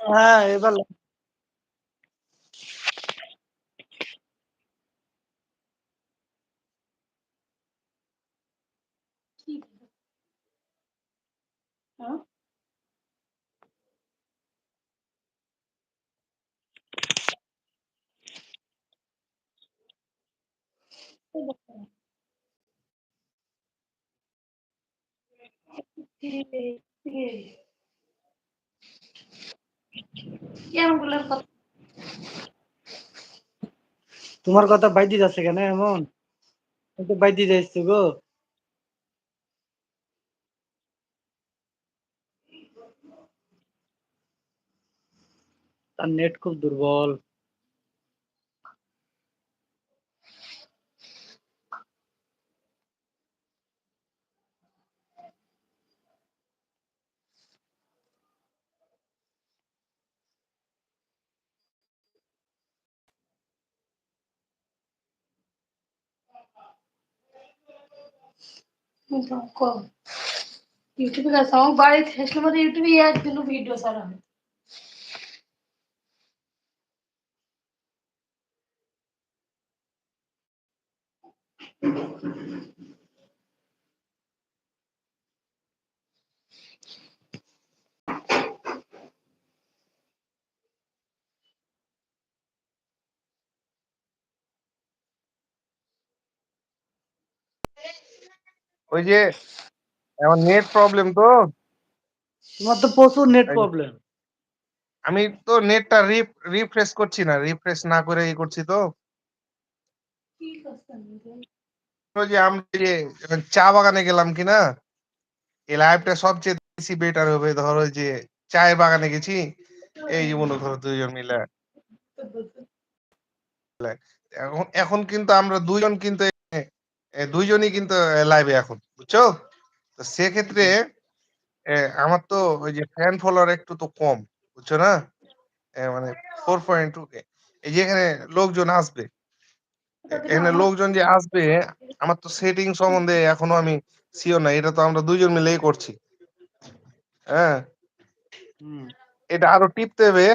হ্যাঁ, এবার লা হ্যাঁ? তোমার কথা বাইদি যাচ্ছে কেন এমন? বাইদি যাইছো গো। তার নেট খুব দুর্বল। ইউটিউবে গেছে আমার বাড়িতে আসলে মধ্যে ইউটিউবে একদিন ভিডিও ছাড়া হয় ওই যে আমার নেট প্রবলেম তো। তোমার তো প্রচুর নেট প্রবলেম আমি তো নেটটা রিফ্রেশ করছি না রিফ্রেশ না করে ই করছি তো। ওই যে আমরা যে এখন চা বাগানে গেলাম কি না এই লাইভটা সবচেয়ে বেশি বেটার হবে। ধরো যে চায়ের বাগানে গেছি এই মনে করো দুইজন মিলে। এখন এখন কিন্তু আমরা দুজন কিন্তু দুইজনই কিন্তু লাইভে এখন বুঝছ? তো সেক্ষেত্রে আমার তো ওই যে ফ্যান ফলোয়ার একটু তো কম বুঝছ না? মানে ফোর পয়েন্ট টু কে এই যে এখানে লোকজন আসবে এখানে লোকজন যে আসবে আমার তো সেটিং সম্বন্ধে এখনও আমি শিওর না এটা তো আমরা দুইজন মিলেই করছি। হ্যাঁ? এটা আরও টিপতে হবে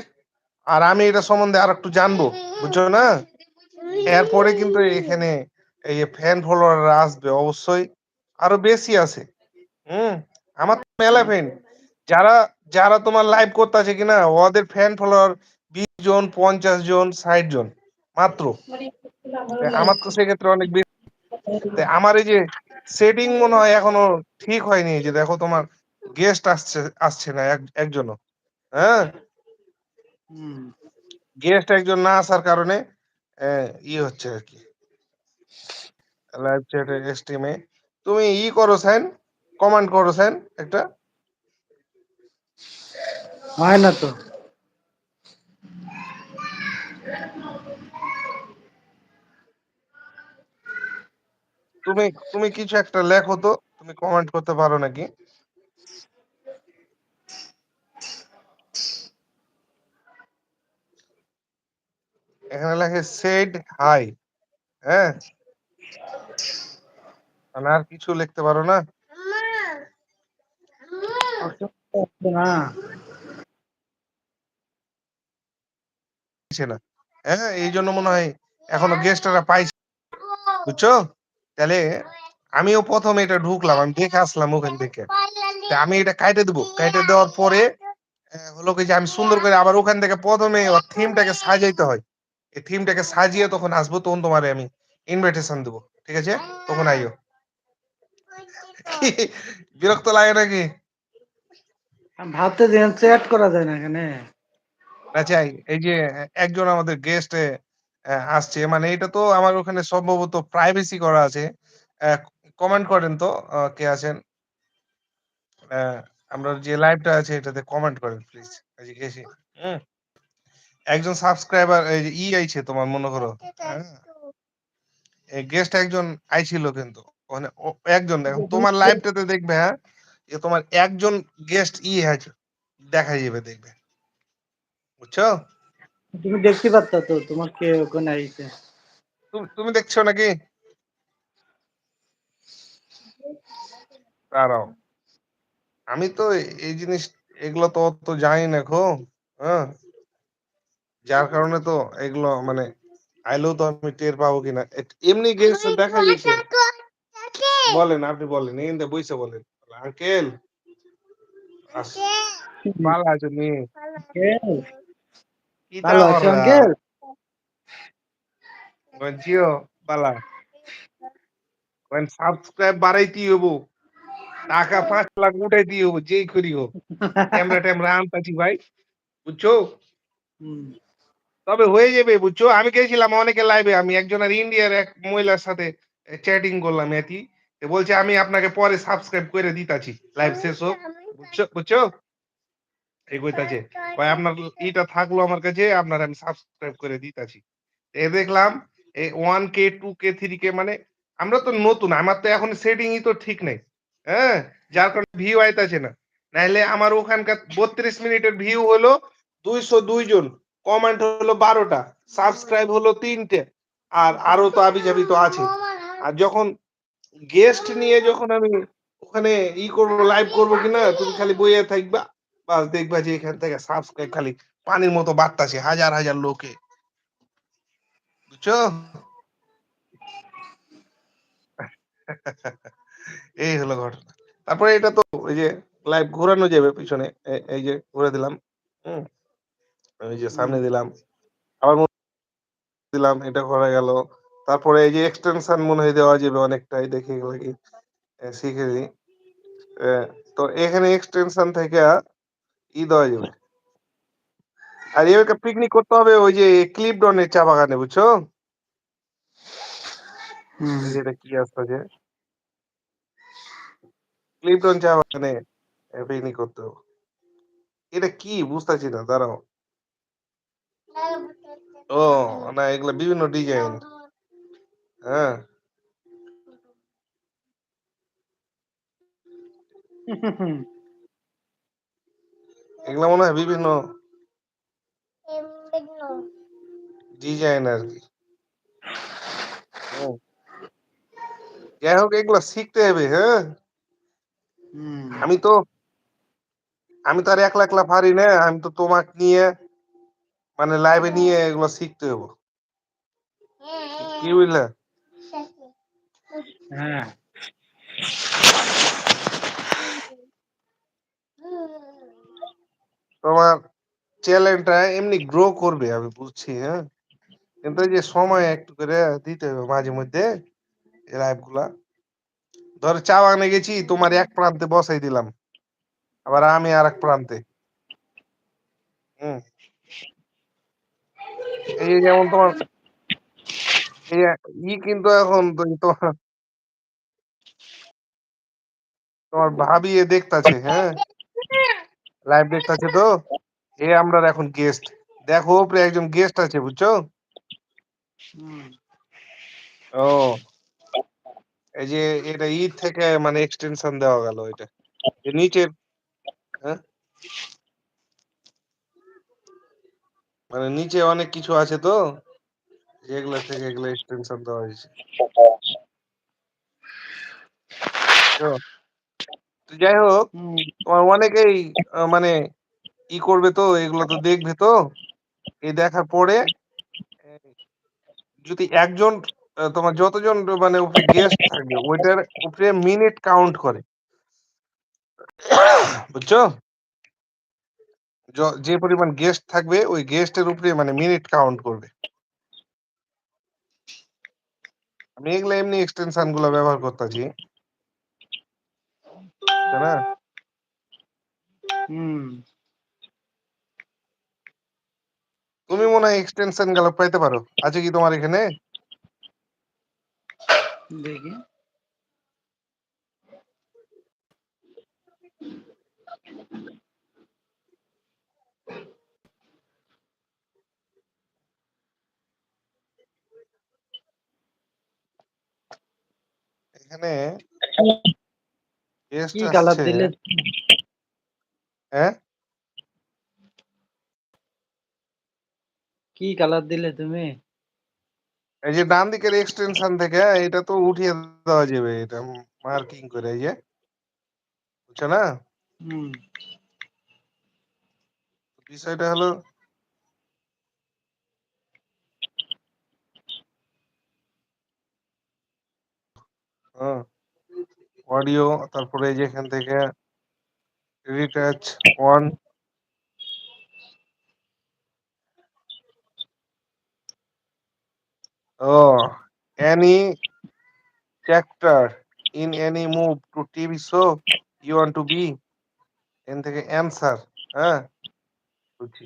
আর আমি এটা সম্বন্ধে আর একটু জানব বুঝছ না? এরপরে কিন্তু এখানে এই ফ্যান ফলোয়াররা আসবে অবশ্যই আরও বেশি আছে। হুম আমার মেলা ফ্যান যারা যারা তোমার লাইভ করতে আছে কিনা ওদের ফ্যান ফলোয়ার বিশ জন পঞ্চাশ জন ষাট জন মাত্র। আমার তো সেক্ষেত্রে অনেক বেশি। আমার এই যে সেটিং মনে হয় এখনও ঠিক হয়নি যে দেখো তোমার গেস্ট আসছে আসছে না এক একজনও। হ্যাঁ? হুম। গেস্ট একজন না আসার কারণে ই হচ্ছে আর কি। লাইভ চ্যাটে স্ট্রিমে তুমি ই করো সেন কমান্ড করো সেন একটা। হয় না তো। তুমি তুমি কিছু একটা লেখো তো তুমি কমেন্ট করতে পারো নাকি? এখানে লেখে সেড হাই হ্যাঁ? মানে আর কিছু লিখতে পারো না? হ্যাঁ এই জন্য মনে হয় এখনও গেস্টরা পাইছে। বুঝছ? তাহলে আমিও প্রথমে এটা ঢুকলাম, আমি দেখে আসলাম ওখান থেকে। আমি এটা কাইটে দেবো। কাইটে দেওয়ার পরে হলো কি যে আমি সুন্দর করে আবার ওখান থেকে প্রথমে থিমটাকে সাজাইতে হয়। এই থিমটাকে সাজিয়ে তখন আসব, তখন তোমারে আমি ইনভাইটেশন দেবো। ঠিক আছে? তখন আইও। বিরক্ত লাগে নাকি? ভাবতে যে চ্যাট করা যায় না এখানে। আচ্ছা এই যে একজন আমাদের গেস্ট আসছে মানে এটা তো আমার ওখানে সম্ভবত প্রাইভেসি করা আছে। কমেন্ট করেন তো কে আছেন? আহ, আমরা যে লাইভটা আছে এটাতে কমেন্ট করেন প্লিজ আজকে গেছি। হুম। একজন সাবস্ক্রাইবার এই যে ই আইছে তোমার মনে করো। গেস্ট একজন আইছিল কিন্তু। মানে একজন এখন তোমার লাইভটাতে দেখবে হ্যাঁ যে তোমার একজন গেস্ট ই আছে দেখা যাবে দেখবে। বুঝছ? তুমি দেখতে পাচ্ছ তো তোমার কে ওখানে আইছে? তুমি তুমি দেখছ নাকি? দাঁড়াও। আমি তো এই জিনিস এগুলো তো অত জানি না খো হ্যাঁ? যার কারণে তো এগুলো মানে আইলেও তো আমি টের পাবো কিনা। এমনি গেস্ট দেখা গেছে বলেন আপনি বলেন এখানে বইসে বলেন। আঙ্কেল ভালো আছে নি ভালো আছো? আঙ্কেল? বলছিও পালা সাবস্ক্রাইব বাড়াইতেই হব। টাকা পাঁচ লাখ উঠাইতেই হব যেই করি হোক। ক্যামেরা ট্যামেরা আনতাছি ভাই বুঝছ? হুম, তবে হয়ে যাবে বুঝছ? আমি গেছিলাম অনেকে লাইভে আমি একজনের ইন্ডিয়ার এক মহিলার সাথে চ্যাটিং করলাম এতি তো বলছে আমি আপনাকে পরে সাবস্ক্রাইব করে দিতাছি। লাইভ শেষ হোক। বুঝছ বুঝছ? এই কইতাছে ভাই আপনার ইটা থাকল আমার কাছে আপনার আমি সাবস্ক্রাইব করে দিতাছি। এ দেখলাম এই one K two K three K মানে আমরা তো নতুন আমার তো এখন সেটিংই তো ঠিক নেই হ্যাঁ? যার কারণে ভিউ আইতাছে না। নাইলে আমার ওখানকার বত্রিশ মিনিটের ভিউ হলো দুইশো দুই জন কমেন্ট হলো বারোটা সাবস্ক্রাইব হলো তিনটে আর আরও তো আবি যাবি তো আছে আর যখন গেস্ট নিয়ে যখন আমি ওখানে ই করব লাইভ করব কিনা, তুমি খালি বইয়ে থাকবা, বাস দেখবা যে এখান থেকে সাবস্ক্রাইব খালি পানির মতো বাড়তাছে, হাজার হাজার লোকে। বুঝছ? এই হলো ঘটনা। তারপরে এটা তো ওই যে লাইভ ঘোরানো যাবে পিছনে এই যে ঘুরে দিলাম, হম? ওই যে সামনে দিলাম, আবার দিলাম, এটা ঘোরা গেল। তারপরে এই যে এক্সটেনশন মনে হয় দেওয়া যাবে অনেকটাই দেখে কি শিখে দিই। তো এখানে এক্সটেনশন থেকে ই দেওয়া যাবে। আর এবার পিকনিক করতে হবে ওই যে ক্লিপ ডনের চা বাগানে বুঝছ? হুম। এই যে এটা কি আসছে ক্লিপটন চা বাগানে পিকনিক করতে হবে। এটা কি? বুঝতেছি না দাঁড়াও। ও না এগুলো বিভিন্ন ডিজাইন হ্যাঁ। এগুলো মনে হয় বিভিন্ন ডিজাইন আর কি। যাই হোক এগুলো শিখতে হবে হ্যাঁ। আমি তো আমি তো আর একলা একলা পারি না আমি তো তোমাকে নিয়ে মানে লাইভে নিয়ে এগুলো শিখতে হব। কি বুঝলে? হ্যাঁ। তোমার চ্যানেলটা এমনি গ্রো করবে, আমি বুঝছি হ্যাঁ? কিন্তু যে সময় একটু করে দিতে হবে মাঝে মধ্যে এই ধর চা বাগানে গেছি, তোমার এক প্রান্তে বসাই দিলাম। আবার আমি আর এক প্রান্তে। হুম। এই যেমন তোমার ই কিন্তু এখন তোমার তোমার ভাবি এ দেখতাছে হ্যাঁ? লাইভ দেখতাছে তো? এ আমরা এখন গেস্ট দেখো, ওপরে একজন গেস্ট আছে, বুঝছ। ও। এই যে এটা ঈদ থেকে মানে এক্সটেনশন দেওয়া গেল এটা। নিচের হ্যাঁ? মানে নিচে অনেক কিছু আছে তো? যেগুলো থেকে এগুলো এক্সটেনশন দেওয়া হয়েছে। যাই হোক তোমার অনেকেই মানে ই করবে তো এগুলো তো দেখবে তো। এই দেখার পরে যদি একজন তোমার যতজন মানে উপরে গেস্ট থাকবে ওইটার উপরে মিনিট কাউন্ট করে। বুঝছ? যে পরিমাণ গেস্ট থাকবে ওই গেস্টের উপরে মানে মিনিট কাউন্ট করবে। আমি এগুলো এমনি এক্সটেনশনগুলো ব্যবহার করতেছি। না? হুম। তুমি মনে হয় এক্সটেনশনগুলো পাইতে পারো। আছে কি তোমার এখানে? দেখি। এখানে কি কালার দিলে হ্যাঁ কি কালার দিলে তুমি এই যে ডান দিকের এক্সটেনশন থেকে এটা তো উঠিয়ে দেওয়া যাবে এটা মার্কিং করে এই যে বুঝছ না হুম। বিষয়টা হলো হ্যাঁ অডিও তারপরে এই যে এখান থেকে রিটাচ অন ও any chapter in any move to TV show you want to be? এখান থেকে অ্যান্সার হ্যাঁ? বুঝছি।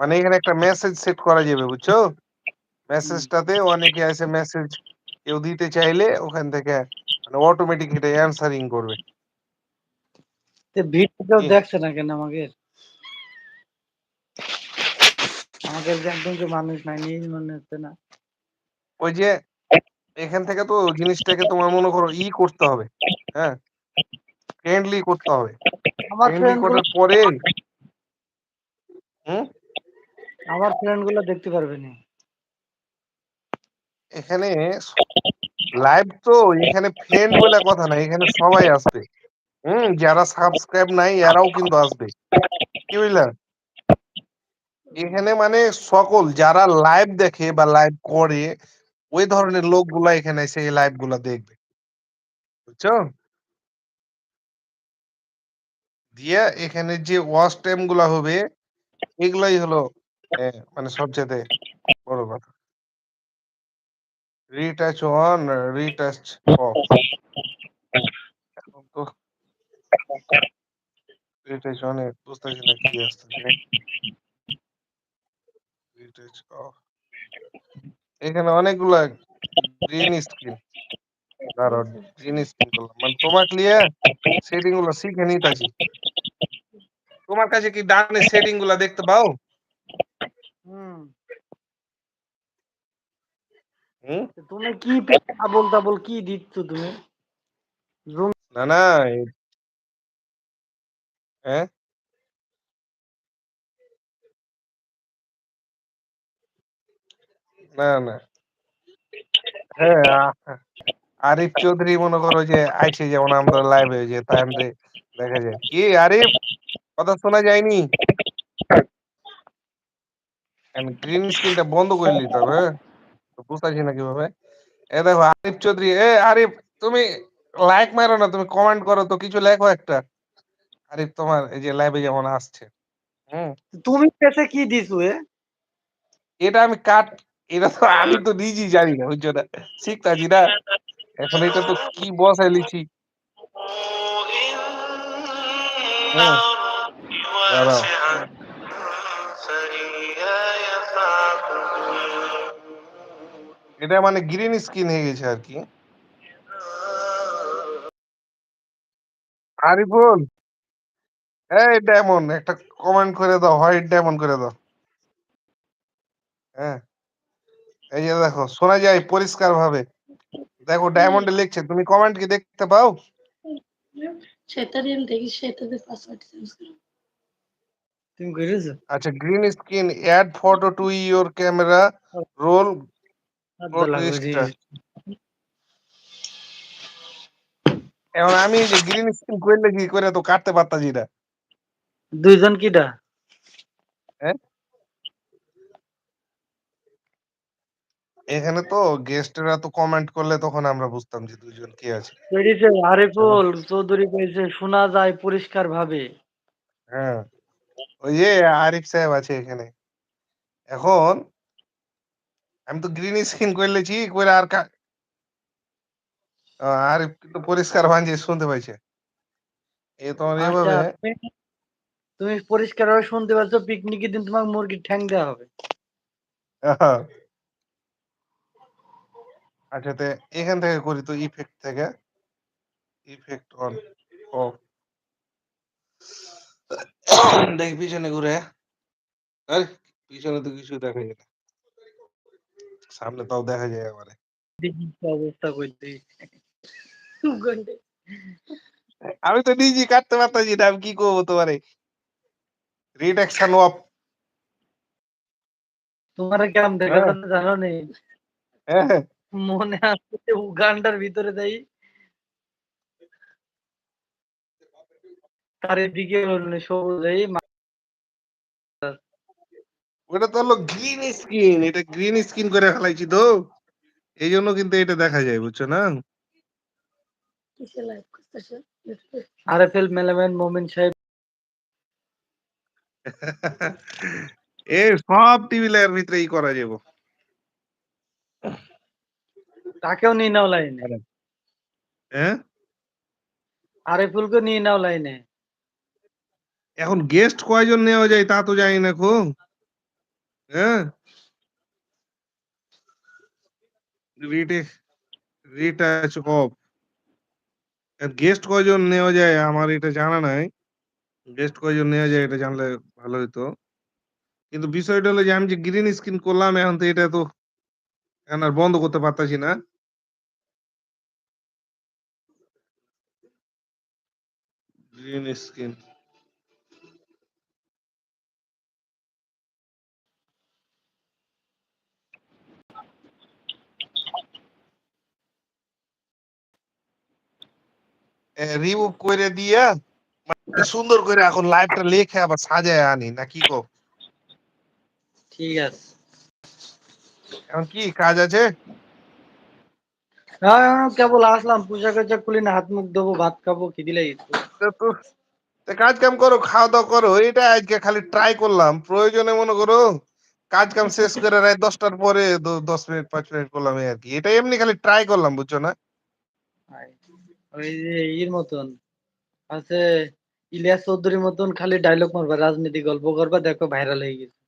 মানে এখানে একটা মেসেজ সেট করা যাবে, বুঝছ? মেসেজটাতে অনেকে আছে মেসেজ কেউ দিতে চাইলে ওখান থেকে মানে অটোমেটিক এটা অ্যান্সারিং করবে। তে ভিডিও? দেখছে না কেন আমাকে? আমাকে যে একদম যে মানুষ নাই নিয়ে মনে হচ্ছে না। ওই যে এখান থেকে তো জিনিসটাকে তোমার মনে করো ই করতে হবে হ্যাঁ? ফ্রেন্ডলি করতে হবে। আমার ফ্রেন্ডলি ফ্রেন্ড করার পরে হুম? আমার ফ্রেন্ডগুলো দেখতে পারবে না। এখানে লাইভ তো, এখানে ফ্রেন্ড বলে কথা না এখানে সবাই আসবে। হুম, যারা সাবস্ক্রাইব নাই, এরাও কিন্তু আসবে। কি বুঝলা? এখানে মানে সকল যারা লাইভ দেখে বা লাইভ করে, ওই ধরনের লোকগুলা এখানে এসে এই লাইভগুলা দেখবে। বুঝছ? দিয়ে এখানে যে ওয়াচ টাইমগুলা হবে, এগুলাই হলো মানে সবচেয়ে বড় কথা। রিটাচ অন রিটাচ অফ এখন তো রিটাচ অনে বুঝতেছি না কি আসতেছে রিটাচ অফ এখানে অনেকগুলা গ্রিন স্ক্রিন দাঁড়াও গ্রিন স্ক্রিন করলাম মানে তোমাকে নিয়ে সেটিংগুলো শিখে নিতেছি তোমার কাছে কি ডানে সেটিংগুলা দেখতে পাও হুম হুম তো তুমি কি আবল তাবল কি দিচ্ছ তুমি? না না হ্যাঁ? না না। হ্যাঁ আরিফ চৌধুরী মনে করো যে আইছে যেমন আমরা লাইভ যে তাই আমাদের দেখা যায়। কি আরিফ? কথা শোনা যায়নি? গ্রিন স্ক্রিনটা বন্ধ করে নিতে হবে হ্যাঁ? বুঝতেছি না কীভাবে। এ দেখো আরিফ চৌধুরী এ আরিফ তুমি লাইক মারো না তুমি কমেন্ট করো তো কিছু লেখো একটা। আরিফ তোমার এই যে লাইভে যেমন আসছে। হুম তুমি পেছে কি দিছো এ? এটা আমি কাট এটা তো আমি তো নিজেই জানি না বুঝছ না? শিখতাছি না। এখন এটা তো কি বসাই লিছি হ্যাঁ এটা মানে গ্রিন স্ক্রিন হয়ে গেছে আর কি। আরিফুল এই ডেমন একটা কমেন্ট করে দাও হোয়াইট ডেমন করে দাও। হ্যাঁ এই যে দেখো শোনা যায় পরিষ্কার ভাবে দেখো ডায়মন্ডে লিখছে তুমি কমেন্ট কি দেখতে পাও? সেটারই আমি দেখি সেটাতে পাসওয়ার্ড চেঞ্জ করি। তুমি আচ্ছা green screen add photo to your camera roll এখন আমি যে গ্রিন স্ক্রিন করলে কি করে তো কাটতে পারতাছি না? দুইজন কিটা এখানে তো গেস্টরা তো কমেন্ট করলে তখন আমরা বুঝতাম যে দুইজন কি আছে। আরিফুল চৌধুরী কইছে শোনা যায় পরিষ্কার ভাবে হ্যাঁ। ওই যে আরিফ সাহেব আছে এখানে। এখন আমি তো গ্রিন স্ক্রিন করলেছি করে আর আহ, কিন্তু পরিষ্কার ভাঞ্জে শুনতে পাইছে। এ তোমার আচ্ছা এভাবে তুমি- তুমি পরিষ্কার ভাবে শুনতে পাচ্ছ পিকনিকের দিন তোমাকে মুরগির ঠ্যাং দেওয়া হবে। আচ্ছা তে এখান থেকে করি তো ইফেক্ট থেকে। ইফেক্ট অন অফ দেখ পিছনে ঘুরে। আরে পিছনে তো কিছু দেখা যায় না। সামনে তাও দেখা যায় আমারে অবস্থা করতে আমি তো নিজে কাটতে পারতাছি না আমি কি করব তোমারে? রিডাকশন অফ তোমার কেমন দেখা হ্যাঁ। যাচ্ছে জানো নি? হ্যাঁ। মনে আসছে উগান্ডার ভিতরে যাই। চারিদিকে সবুজ এই ওটা তো হলো গ্রিন স্ক্রিন এটা গ্রিন স্ক্রিন করে ফেলাইছি তো। এই জন্য কিন্তু এটা দেখা যায় বুঝছ না? কিসে লাইভ করতেছে ইউটিউবে আরএফএল মেলামেন মোমিন সাহেব এ সব টিভি লাইয়ের ভিতরেই করা যাবে। তাকেও নিয়ে নাও লাইনে হ্যাঁ? আরএফএলকে নিয়ে নাও লাইনে এখন গেস্ট কয়জন নেওয়া যায় তা তো জানি না খো হ্যাঁ? গেস্ট কয়জন নেওয়া যায় আমার এটা জানা নাই। গেস্ট কয়জন নেওয়া যায় এটা জানলে ভালো হতো কিন্তু বিষয়টা হলো যে আমি যে গ্রিন স্ক্রিন করলাম এখন তো এটা তো এখন আর বন্ধ করতে পারতাছি না। গ্রিন স্ক্রিন রিমুভ করে দিয়া মানে সুন্দর করে এখন লাইভটা লেখে আবার সাজায় আনি না কি কো ঠিক আছে। এখন কি কাজ আছে? হ্যাঁ হ্যাঁ, কেবল আসলাম পূজা আশাক খুলি না হাত মুখ ধোবো ভাত খাব খিদি লাগিয়েছে তা তো কাজ কাম করো খাওয়া দাওয়া করো এটা আজকে খালি ট্রাই করলাম প্রয়োজনে মনে করো কাজ কাম শেষ করে রাত দশটার পরে দশ মিনিট পাঁচ মিনিট করলাম আর কি এটা এমনি খালি ট্রাই করলাম বুঝছ না? ওই যে ইর মতন আছে ইলিয়াস চৌধুরীর মতন খালি ডায়লগ মারবা রাজনীতি গল্প করবা দেখো ভাইরাল হয়ে গেছে।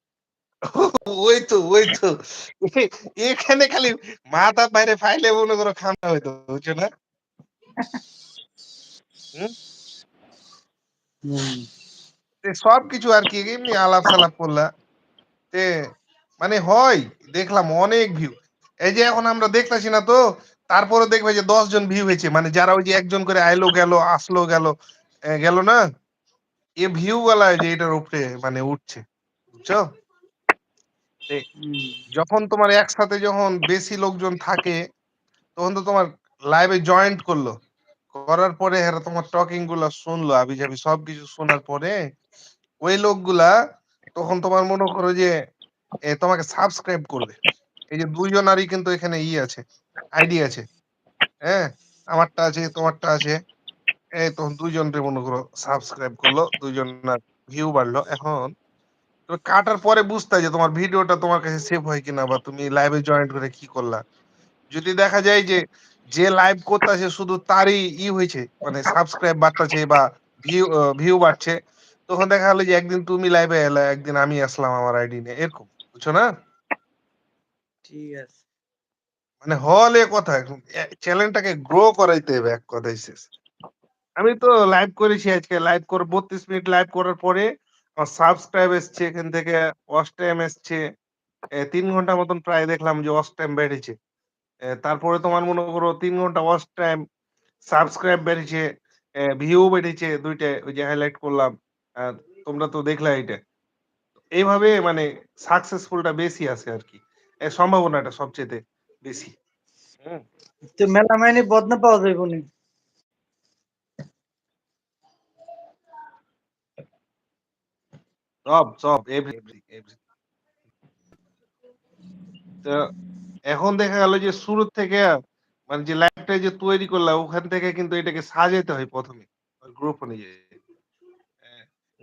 ওই তো ওই তো। এখানে খালি মাথা বাইরে ফাইলে মনে করো খানা হইতো বুঝছ না? সব কিছু আর কি এমনি আলাপ সালাপ করলা। তে মানে হয় দেখলাম অনেক ভিউ এই যে এখন আমরা দেখতেছি না তো তারপরে দেখবে যে দশ জন ভিউ হয়েছে। মানে যারা ওই যে একজন করে আইলো গেল আসলো গেল গেল না? এ ভিউ গুলা যে এটার উপরে মানে উঠছে। বুঝছ? যখন তোমার একসাথে যখন বেশি লোকজন থাকে তখন তো তোমার লাইভে জয়েন্ট করল। করার পরে এরা তোমার টকিংগুলা শুনলো আবি যাবি সবকিছু শোনার পরে ওই লোকগুলা তখন তোমার মনে করো যে তোমাকে সাবস্ক্রাইব করবে। এই যে দুইজনারই কিন্তু এখানে ই আছে। আইডি আছে। হ্যাঁ আমারটা আছে, তোমারটা আছে। এই তখন দুইজনকে মনে করো সাবস্ক্রাইব করল, দুইজনের ভিউ বাড়লো। এখন তুমি কাটার পরে বুঝতে যে তোমার ভিডিওটা তোমার কাছে সেভ হয় কিনা বা তুমি লাইভে জয়েন করে কি করলা। যদি দেখা যায় যে যে লাইভ করতেছে শুধু তারই ই হয়েছে মানে সাবস্ক্রাইব বাড়তেছে বা ভিউ ভিউ বাড়ছে, তখন দেখা গেলো যে একদিন তুমি লাইভে এলে, একদিন আমি আসলাম আমার আইডি নিয়ে, এরকম, বুঝছ না? ঠিক আছে। মানে হলে কথা চ্যানেলটাকে গ্রো করাইতে হবে এক কথাই শেষ। আমি তো লাইভ করেছি আজকে লাইভ করে, বত্রিশ মিনিট লাইভ করার পরে আমার সাবস্ক্রাইব এসছে, এখান থেকে ওয়াচ টাইম এসছে। তিন ঘণ্টা মতন প্রায় দেখলাম যে ওয়াচ টাইম বেড়েছে। তারপরে তোমার মনে করো তিন ঘণ্টা ওয়াচ টাইম সাবস্ক্রাইব বেড়েছে ভিউ বেড়েছে দুইটা, ওই যে হাইলাইট করলাম তোমরা তো দেখলে এটা। এইভাবে মানে সাকসেসফুলটা বেশি আছে আর কি। সম্ভাবনাটা সবচেয়ে। বেশি। তো মেলা মাইনে বদনা পাওয়া যাইব নি? সব সব তো এখন দেখা গেল যে শুরু থেকে মানে যে লাইভটা যে তৈরি করলাম ওখান থেকে কিন্তু এটাকে সাজাতে হয় প্রথমে গ্রুপ অনুযায়ী।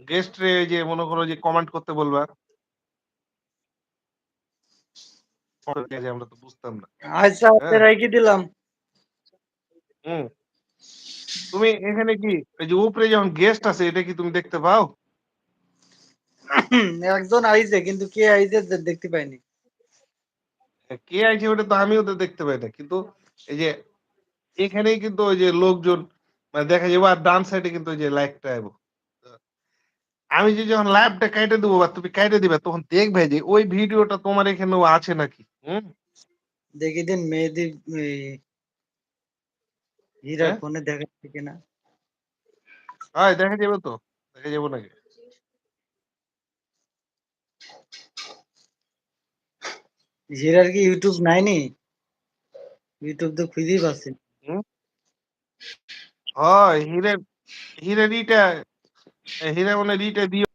গেস্ট রে যে মনে করো যে কমেন্ট করতে বলবা যে আমরা তো বুঝতাম না আচ্ছা হ্যাঁ। রাইকি দিলাম হুম তুমি এখানে কি এই যে উপরে যখন গেস্ট আছে এটা কি তুমি দেখতে পাও একজন আইছে কিন্তু কে আইছে দে- দেখতে পাইনি কে আছে ওটা তো আমিও তো দেখতে পাই না কিন্তু এই যে এখানেই কিন্তু ওই যে লোকজন মানে দেখা যাবে আর ডান সাইডে কিন্তু ওই যে লাইকটা আইবো আমি যে যখন লাইভটা কেটে দেবো বা তুমি কেটে দিবে তখন দেখবে যে ওই ভিডিওটা তোমার এখানেও আছে নাকি? হুম? দেখি দিন মেহেদি হীরা হ্যাঁ? ফোনে দেখাচ্ছে কিনা। হয় দেখা যাবে তো দেখা যাব নাকি? হীরার কি ইউটিউব নাইনি? ইউটিউব তো খুঁজেই পাচ্ছি না। হয় হিরে হিরে রিটা হিরে মানে রিটা দিও।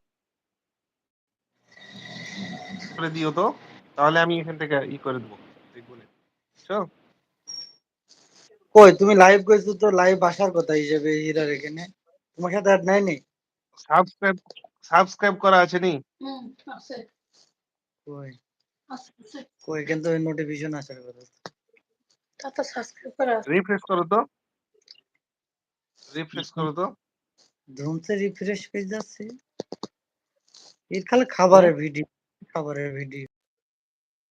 করে দিও তো। তাহলে আমি এখান থেকে ই করে দেবো। কই তুমি লাইভ কইছো তো লাইভ আসার কথা হিসেবে হীরার এখানে। তোমার সাথে আর নাই নি? সাবস্ক্রাইব সাবস্ক্রাইব করা আছে নি? হুম আছে। কই? কই কিন্তু নোটিফিকেশন আসার কথা। তাতে সাবস্ক্রাইব করা আছে। রিফ্রেশ করো তো। রিফ্রেশ করো তো। ধুমতে রিফ্রেশ পেজ যাচ্ছে। এর খালি খাবারের ভিডিও খাবারের ভিডিও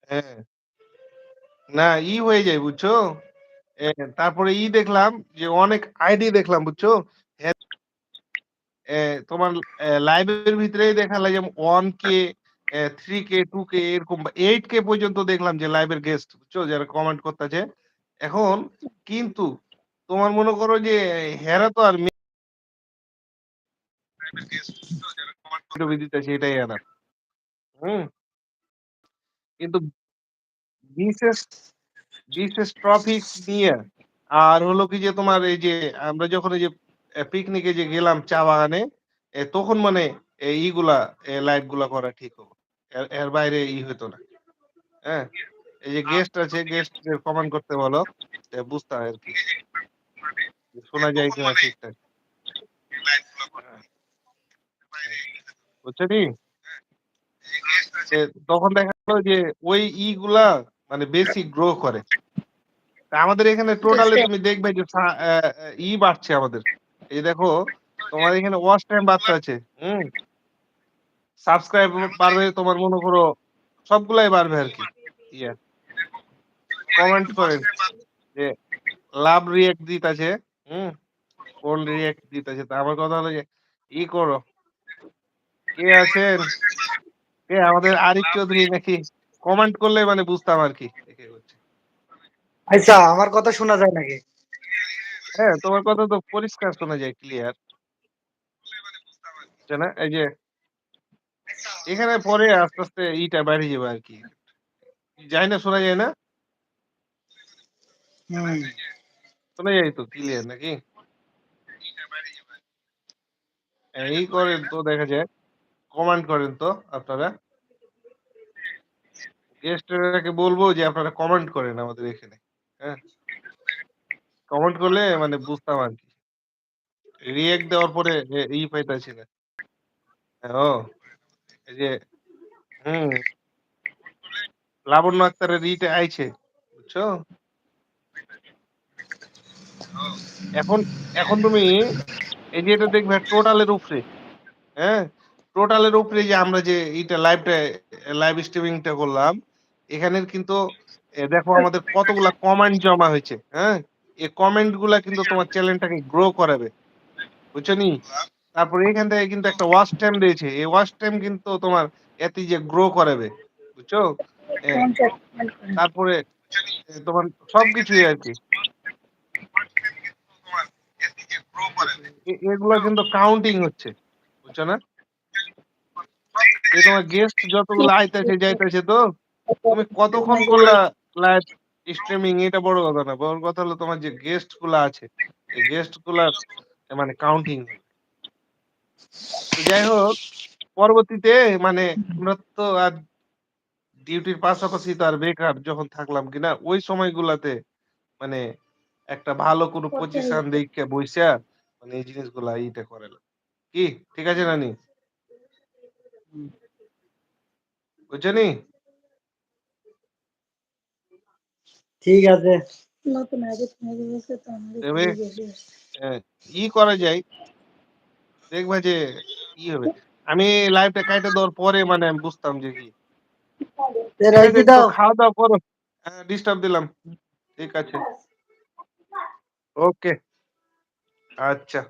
হ্যাঁ। না ই হয়ে যায় বুঝছ? তারপরে ই দেখলাম যে অনেক আইডি দেখলাম বুঝছ? হ্যাঁ, তোমার লাইভের ভিতরেই দেখালে যে one K three K two K এরকম এইট কে পর্যন্ত দেখলাম যে লাইভের গেস্ট বুঝছ? যারা কমেন্ট করতেছে। এখন কিন্তু তোমার মনে করো যে হেরা তো আর আনা হুম। কিন্তু বিশেষ বিশেষ টপিক নিয়ে আর হলো কি যে তোমার এই যে আমরা যখন এই যে পিকনিকে যে গেলাম চা বাগানে তখন মানে এ, ইগুলা লাইটগুলা করা ঠিক হবে। এর- বাইরে ই হতো না। হ্যাঁ? এই যে গেস্ট আছে গেস্ট কমেন্ট করতে বলো বুঝতে হয় আর কি। শোনা যায় কিনা ঠিকঠাক। নি? তখন দেখা গেল যে ওই ইগুলা মানে বেশি গ্রো করে। আমাদের এখানে টোটালি তুমি দেখবে যে ই বাড়ছে আমাদের। এই দেখো তোমার এখানে ওয়াচ টাইম বাড়তে আছে হুম? সাবস্ক্রাইব বাড়বে তোমার মনে করো সবগুলাই বাড়বে আর কি। ইয়া। কমেন্ট করেন যে লাভ রিয়েক্ট দিত আছে হুম? কোন রিয়েক্ট দিত আছে তা আমার কথা হলো যে ই করো। কে আছেন? কে আমাদের আরিফ চৌধুরী নাকি কমেন্ট করলে মানে বুঝতাম আর কি। আচ্ছা আমার কথা শোনা যায় নাকি? হ্যাঁ তোমার কথা তো পরিষ্কার শোনা যায় ক্লিয়ার না এই যে এখানে পরে আস্তে আস্তে ইটা বাইরে যাবে আর কি। যায় না শোনা যায় না? শোনা যায় তো ক্লিয়ার নাকি? এই করেন তো দেখা যায় কমেন্ট করেন তো আপনারা। গেস্টকে বলব যে আপনারা কমেন্ট করেন আমাদের এখানে হ্যাঁ। কমেন্ট করলে মানে বুঝতাম আর কি। রিয়েক্ট দেওয়ার পরে ই পাইতাছি না। ও, এই যে, হুম। লাবণ্য আক্তারের ইটা আইছে, বুঝছ? এখন এখন তুমি এই যে এটা দেখবে টোটালের উপরে হ্যাঁ। টোটালের উপরে যে আমরা যে এইটা লাইভটা লাইভ স্ট্রিমিংটা করলাম, এখানের কিন্তু দেখো আমাদের কতগুলা কমেন্ট জমা হয়েছে হ্যাঁ? এই কমেন্টগুলা কিন্তু তোমার চ্যানেলটাকে গ্রো করাবে, বুঝছ নি? তারপরে এখান থেকে কিন্তু একটা ওয়াচ টাইম দিয়েছে এই ওয়াচ টাইম কিন্তু তোমার এতে যে গ্রো করাবে, বুঝছ? তারপরে তোমার সবকিছুই আর কি। এগুলো কিন্তু কাউন্টিং হচ্ছে, বুঝছ না? এই তোমার গেস্ট যতগুলো আইতাছে, যাইতাছে তো, তুমি কতক্ষণ করলা লাইভ স্ট্রিমিং এটা বড় কথা না, বড় কথা হলো তোমার যে গেস্টগুলা আছে, এই গেস্টগুলা মানে কাউন্টিং যাই হোক, পরবর্তীতে মানে আমরা তো আর ডিউটির পাশাপাশি তো আর বেকার যখন থাকলাম কিনা, ওই সময়গুলাতে মানে একটা ভালো কোনো পজিশন দেখে বইসা মানে এই জিনিসগুলা ইটা করে কি? ঠিক আছে নানি? বুঝছ নি ঠিক আছে। নতুন হয়ে ই করা যায়। দেখবা যে ই হবে। আমি লাইভটা কাইটা দেওয়ার পরে মানে আমি বুঝতাম যে কি। খাওয়া দাওয়া করো। ডিস্টার্ব দিলাম। ঠিক আছে। ওকে আচ্ছা।